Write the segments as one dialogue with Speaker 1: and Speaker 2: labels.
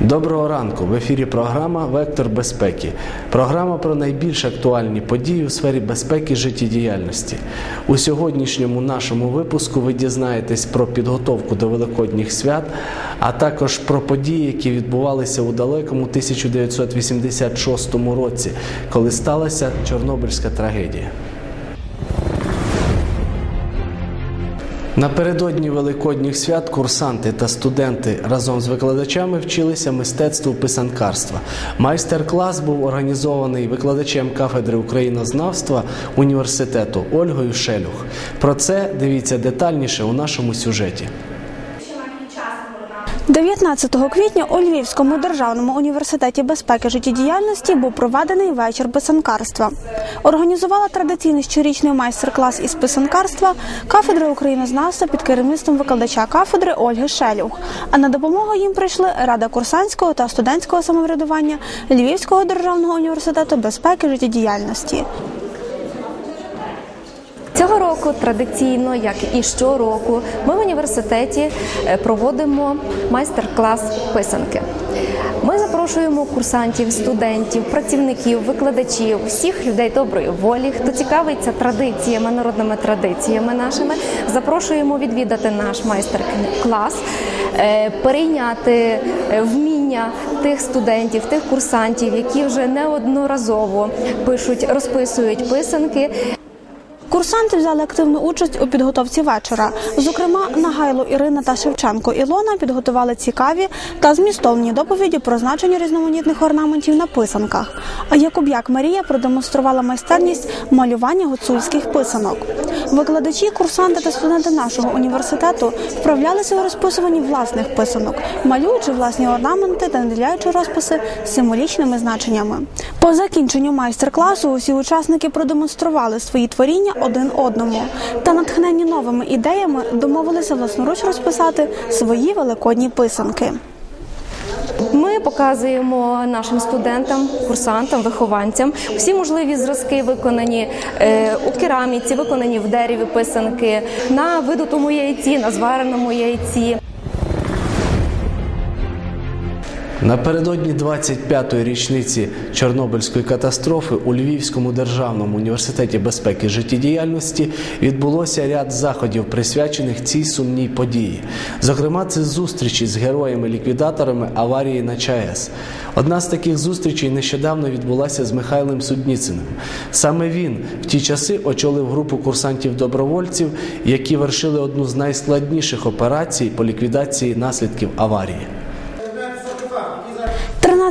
Speaker 1: Доброго ранку. В ефірі програма Вектор безпеки. Програма про найбільш актуальні події у сфері безпеки життєдіяльності. У сьогоднішньому нашому випуску ви дізнаєтесь про підготовку до великодніх свят, а також про події, які відбувалися у далекому 1986 році, коли сталася Чорнобильська трагедія. Напередодні великодніх свят курсанти та студенти разом з викладачами вчилися мистецтву писанкарства. Майстер-клас був організований викладачем кафедри українознавства університету Ольгою Шелюх. Про це дивіться детальніше у нашому сюжеті.
Speaker 2: 19 квітня у Львівському державному університеті безпеки життєдіяльності був проведений вечір писанкарства. Організувала традиційний щорічний майстер-клас із писанкарства кафедра українознавства під керівництвом викладача кафедри Ольги Шелюх. А на допомогу їм прийшли Рада курсантського та студентського самоврядування Львівського державного університету безпеки життєдіяльності.
Speaker 3: Цього року традиційно, як і щороку, ми в університеті е, проводимо майстер-клас писанки. Ми запрошуємо курсантів, студентів, працівників, викладачів, всіх людей доброї волі, хто цікавиться традиціями, народними традиціями нашими. Запрошуємо відвідати наш майстер-клас, е, перейняти е, вміння тих студентів, тих курсантів, які вже неодноразово пишуть, розписують писанки.
Speaker 2: Курсанти взяли активну участь у підготовці вечора. Зокрема, Нагайло Ірина та Шевченко Ілона підготували цікаві та змістовні доповіді про значення різноманітних орнаментів на писанках. А Якуб'як Марія продемонструвала майстерність малювання гуцульських писанок. Викладачі, курсанти та студенти нашого університету вправлялися у розписуванні власних писанок, малюючи власні орнаменти та наділяючи розписи символічними значеннями. По закінченню майстер-класу усі учасники продемонстрували свої творіння один одному та натхнені новими ідеями домовилися власноруч розписати свої великодні писанки.
Speaker 3: Ми показуємо нашим студентам, курсантам, вихованцям всі можливі зразки, виконані е, у кераміці, виконані в дереві писанки, на видутому яйці, на звареному яйці.
Speaker 1: Напередодні 25-ї річниці Чорнобильської катастрофи у Львівському державному університеті безпеки життєдіяльності відбулося ряд заходів, присвячених цій сумній події. Зокрема, це зустрічі з героями-ліквідаторами аварії на ЧАЕС. Одна з таких зустрічей нещодавно відбулася з Михайлом Судніциним. Саме він в ті часи очолив групу курсантів-добровольців, які вершили одну з найскладніших операцій по ліквідації наслідків аварії.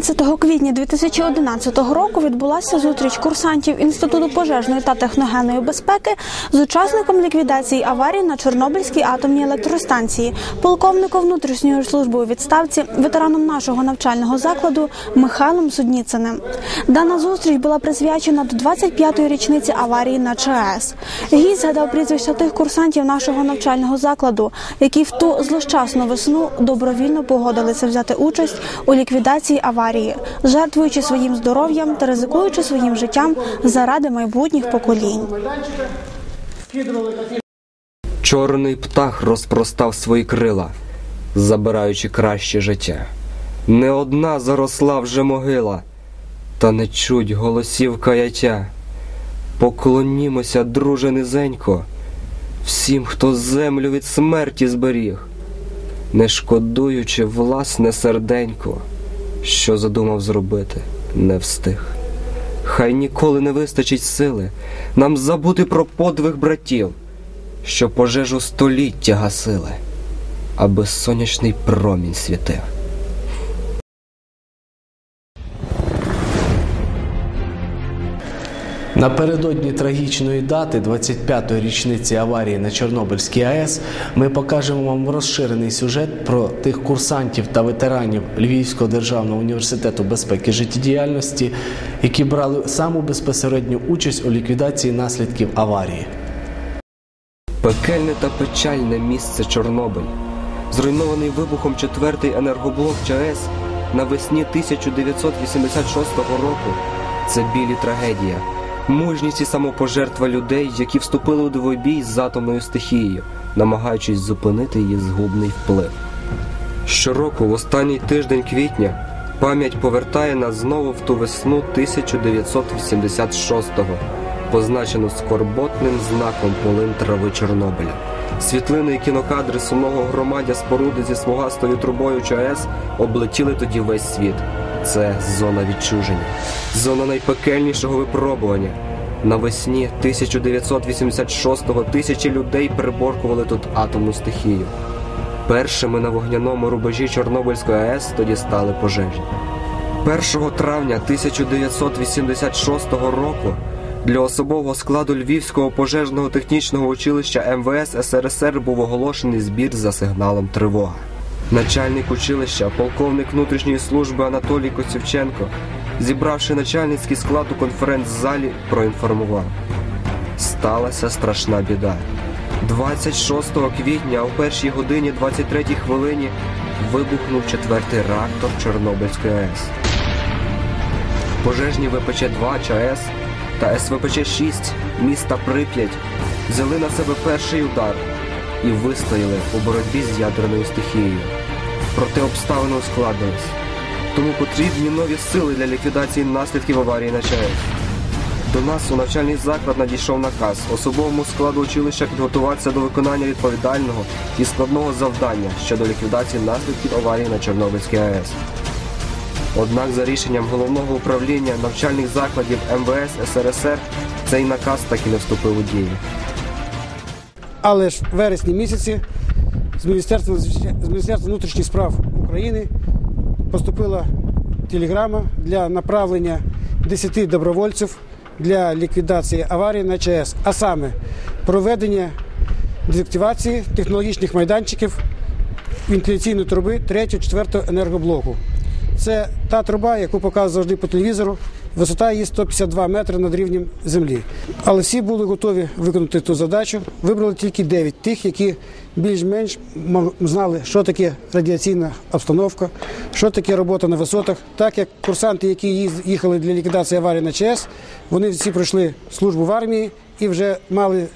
Speaker 2: 13 квітня 2011 року відбулася зустріч курсантів Інституту пожежної та техногенної безпеки з учасником ліквідації аварії на Чорнобильській атомній електростанції, полковником внутрішньої служби у відставці, ветераном нашого навчального закладу Михайлом Судніциним. Дана зустріч була присвячена до 25-ї річниці аварії на ЧАЕС. Гість згадав прізвища тих курсантів нашого навчального закладу, які в ту злощасну весну добровільно погодилися взяти участь у ліквідації аварії, жертвуючи своїм здоров'ям та ризикуючи своїм життям заради майбутніх поколінь.
Speaker 4: Чорний птах розпростав свої крила, забираючи краще життя. Не одна заросла вже могила, та не чуть голосів каяття. Поклонімося, друже низенько, всім, хто землю від смерті зберіг, не шкодуючи власне серденько, що задумав зробити, не встиг. Хай ніколи не вистачить сили нам забути про подвиг братів що пожежу століття гасили, аби сонячний промінь світив.
Speaker 1: Напередодні трагічної дати 25-ї річниці аварії на Чорнобильській АЕС ми покажемо вам розширений сюжет про тих курсантів та ветеранів Львівського державного університету безпеки життєдіяльності, які брали саму безпосередню участь у ліквідації наслідків аварії.
Speaker 4: Пекельне та печальне місце Чорнобиль, зруйнований вибухом четвертий енергоблок ЧАЕС навесні 1986 року. Це білі трагедія, мужність і самопожертва людей, які вступили у двобій з атомною стихією, намагаючись зупинити її згубний вплив. Щороку, в останній тиждень квітня, Пам'ять повертає нас знову в ту весну 1986-го, позначену скорботним знаком полин трави Чорнобиля. Світлини і кінокадри сумного громадя споруди зі смугастою трубою ЧАЕС облетіли тоді весь світ. Це зона відчуження, зона найпекельнішого випробування. Навесні 1986-го тисячі людей приборкували тут атомну стихію. Першими на вогняному рубежі Чорнобильської АЕС тоді стали пожежі. 1 травня 1986 року для особового складу Львівського пожежного технічного училища МВС СРСР був оголошений збір за сигналом тривога. Начальник училища, полковник внутрішньої служби Анатолій Косівченко, зібравши начальницький склад у конференц-залі, проінформував. Сталася страшна біда. 26 квітня о першій годині 23 хвилині вибухнув четвертий реактор Чорнобильської АЕС. Пожежні ВПЧ-2 ЧАЕС та СВПЧ-6 міста Прип'ять взяли на себе перший удар і вистояли у боротьбі з ядерною стихією. Проте обставини ускладнились. Тому потрібні нові сили для ліквідації наслідків аварії на ЧАЕС. До нас у навчальний заклад надійшов наказ особовому складу училища підготуватися до виконання відповідального і складного завдання щодо ліквідації наслідків аварії на Чорнобильській АЕС. Однак за рішенням головного управління навчальних закладів МВС СРСР цей наказ так і не вступив у дію.
Speaker 5: Але ж в вересні місяці з Міністерства, з Міністерства внутрішніх справ України поступила телеграма для направлення 10 добровольців для ліквідації аварії на ЧАЕС, а саме проведення дезактивації технологічних майданчиків вентиляційної труби 3-4 енергоблоку. Це та труба, яку показує завжди по телевізору. Висота її 152 метри над рівнем землі. Але всі були готові виконати ту задачу. Вибрали тільки 9 тих, які більш-менш знали, що таке радіаційна обстановка, що таке робота на висотах. Так як курсанти, які їхали для ліквідації аварії на ЧАЕС, вони всі пройшли службу в армії і вже мали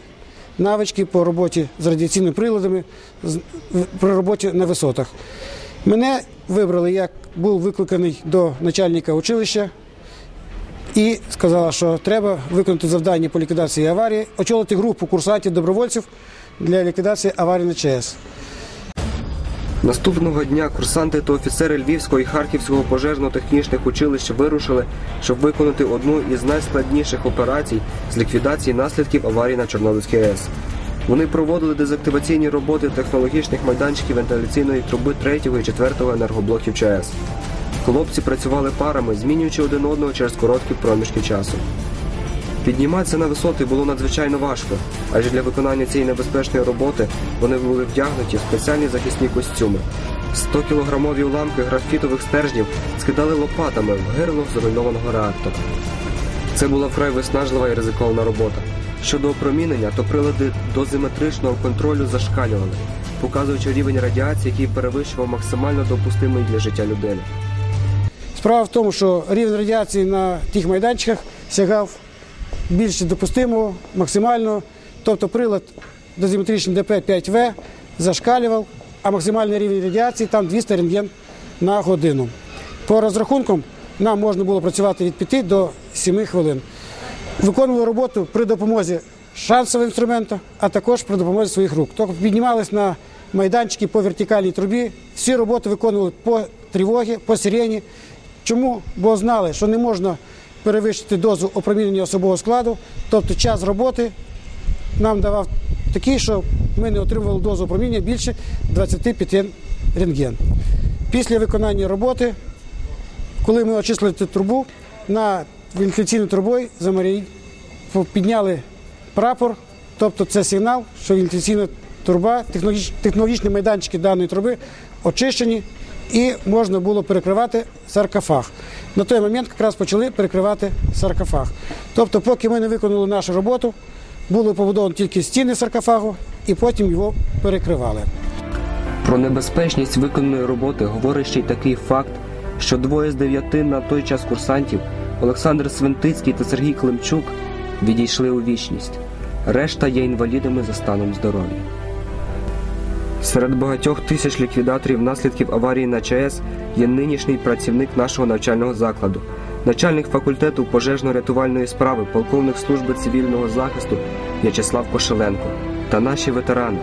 Speaker 5: навички по роботі з радіаційними приладами при роботі на висотах. Мене вибрали, як був викликаний до начальника училища і сказала, що треба виконати завдання по ліквідації аварії, очолити групу курсантів добровольців для ліквідації аварії на ЧАЕС.
Speaker 4: Наступного дня курсанти та офіцери Львівського і Харківського пожежно-технічних училищ вирушили, щоб виконати одну із найскладніших операцій з ліквідації наслідків аварії на Чорнобильській АЕС. Вони проводили дезактиваційні роботи технологічних майданчиків вентиляційної труби 3 і 4 енергоблоків ЧАЕС. Хлопці працювали парами, змінюючи один одного через короткі проміжки часу. Підніматися на висоти було надзвичайно важко, адже для виконання цієї небезпечної роботи вони були вдягнуті в спеціальні захисні костюми. 100-кілограмові уламки графітових стержнів скидали лопатами в гирло зруйнованого реактора. Це була вкрай виснажлива і ризикована робота. Щодо опромінення, то прилади дозиметричного контролю зашкалювали, показуючи рівень радіації, який перевищував максимально допустимий для життя людини.
Speaker 5: Справа в тому, що рівень радіації на тих майданчиках сягав більше допустимого, максимального. Тобто прилад дозиметричний ДП-5В зашкалював, а максимальний рівень радіації там 200 рентген на годину. По розрахункам нам можна було працювати від 5 до 7 хвилин. Виконували роботу при допомозі шансового інструменту, а також при допомозі своїх рук. Тобто піднімались на майданчики по вертикальній трубі, всі роботи виконували по тривогі, по сирені. Чому? Бо знали, що не можна перевищити дозу опромінення особового складу, тобто час роботи нам давав такий, що ми не отримували дозу опромінення більше 25 рентген. Після виконання роботи, коли ми очистили цю трубу, на вентиляційною трубою замарі... підняли прапор, тобто це сигнал, що вентиляційна труба, технологічні майданчики даної труби очищені і можна було перекривати саркофаг. На той момент якраз почали перекривати саркофаг. Тобто, поки ми не виконали нашу роботу, були побудовані тільки стіни саркофагу і потім його перекривали.
Speaker 4: Про небезпечність виконаної роботи говорить ще й такий факт, що двоє з дев'яти на той час курсантів Олександр Свинтицький та Сергій Климчук відійшли у вічність. Решта є інвалідами за станом здоров'я. Серед багатьох тисяч ліквідаторів наслідків аварії на ЧАЕС є нинішній працівник нашого навчального закладу, начальник факультету пожежно-рятувальної справи, полковник служби цивільного захисту В'ячеслав Кошеленко та наші ветерани.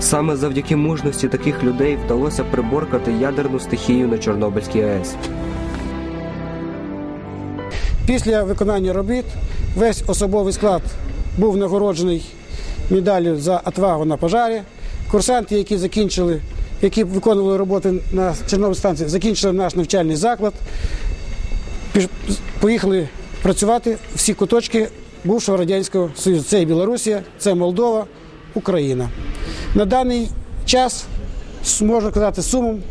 Speaker 4: Саме завдяки мужності таких людей вдалося приборкати ядерну стихію на Чорнобильській АЕС.
Speaker 5: Після виконання робіт весь особовий склад був нагороджений медаллю за отвагу на пожарі. Курсанти, які закінчили, які виконували роботи на Чорнобильській станції, закінчили наш навчальний заклад, поїхали працювати всі куточки бувшого Радянського Союзу. Це і Білорусія, це Молдова, Україна. На даний час можна казати сумом,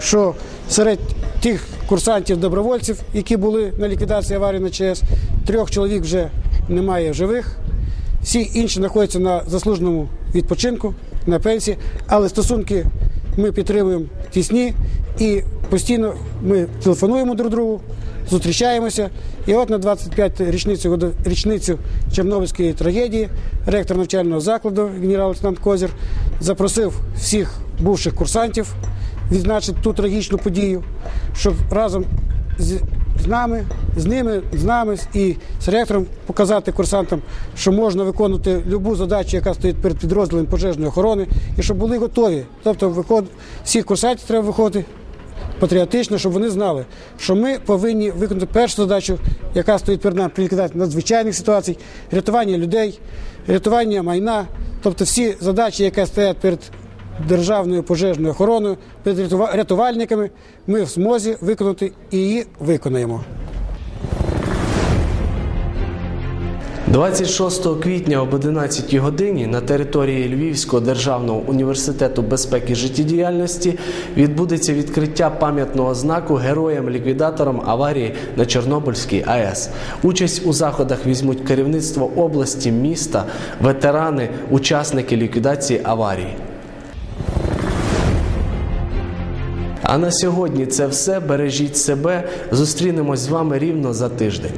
Speaker 5: що серед тих курсантів-добровольців, які були на ліквідації аварії на ЧАЕС, трьох чоловік вже немає живих. Всі інші знаходяться на заслуженому відпочинку, на пенсії, але стосунки ми підтримуємо тісні і постійно ми телефонуємо друг другу, зустрічаємося. І от на 25 річницю, річницю Чорнобильської трагедії ректор навчального закладу генерал-лейтенант Козір запросив всіх бувших курсантів відзначити ту трагічну подію, щоб разом з, з нами, з ними, з нами і з ректором показати курсантам, що можна виконувати будь-яку задачу, яка стоїть перед підрозділом пожежної охорони, і щоб були готові. Тобто, виход, всіх курсантів треба виходити патріотично, щоб вони знали, що ми повинні виконати першу задачу, яка стоїть перед нами при надзвичайних ситуацій, рятування людей, рятування майна, тобто всі задачі, які стоять перед державною пожежною охороною, перед рятувальниками, ми в змозі виконати і її виконаємо.
Speaker 1: 26 квітня об 11 годині на території Львівського державного університету безпеки життєдіяльності відбудеться відкриття пам'ятного знаку героям-ліквідаторам аварії на Чорнобильській АЕС. Участь у заходах візьмуть керівництво області, міста, ветерани, учасники ліквідації аварії. А на сьогодні це все. Бережіть себе. Зустрінемось з вами рівно за тиждень.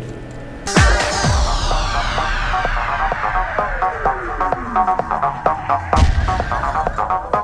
Speaker 1: Thank you.